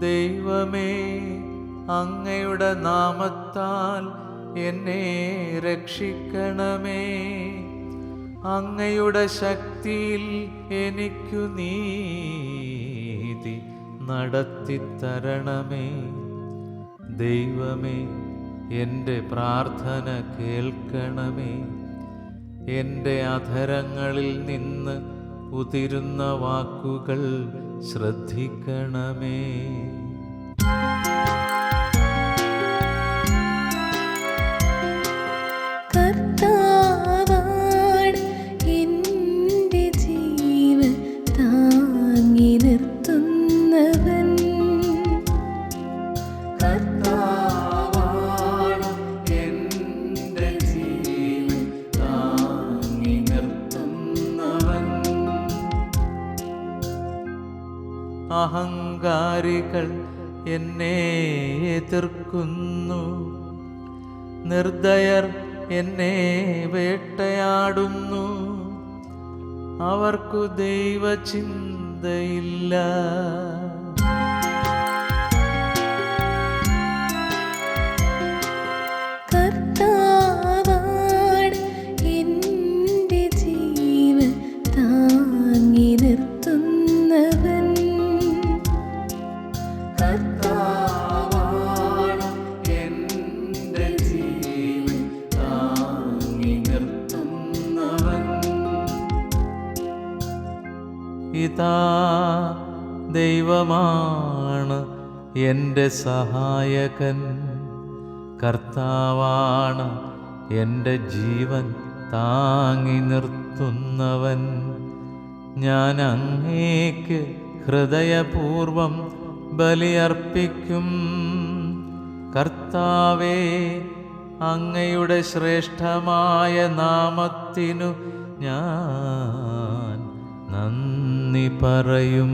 ദൈവമേ അങ്ങയുടെ നാമത്താൽ എന്നെ രക്ഷിക്കണമേ. അങ്ങയുടെ ശക്തിയിൽ എനിക്കു നീതി നടത്തിത്തരണമേ. ദൈവമേ എന്റെ പ്രാർത്ഥന കേൾക്കണമേ. എന്റെ അധരങ്ങളിൽ നിന്ന് ഉതിരുന്ന വാക്കുകൾ ശ്രദ്ധിക്കണമേ. അഹങ്കാരികൾ എന്നെ എതിർക്കുന്നു. നിർദയർ എന്നെ വേട്ടയാടുന്നു. അവർക്കു ദൈവചിന്തയില്ല. ഇതാ ദൈവമാണ് എന്റെ സഹായകൻ. കർത്താവാണ് എന്റെ ജീവൻ താങ്ങി നിർത്തുന്നവൻ. ഞാൻ അങ്ങേക്ക് ഹൃദയപൂർവം ബലിയർപ്പിക്കും. കർത്താവേ അങ്ങയുടെ ശ്രേഷ്ഠമായ നാമത്തിനു ഞാൻ നന്ദി പറയും.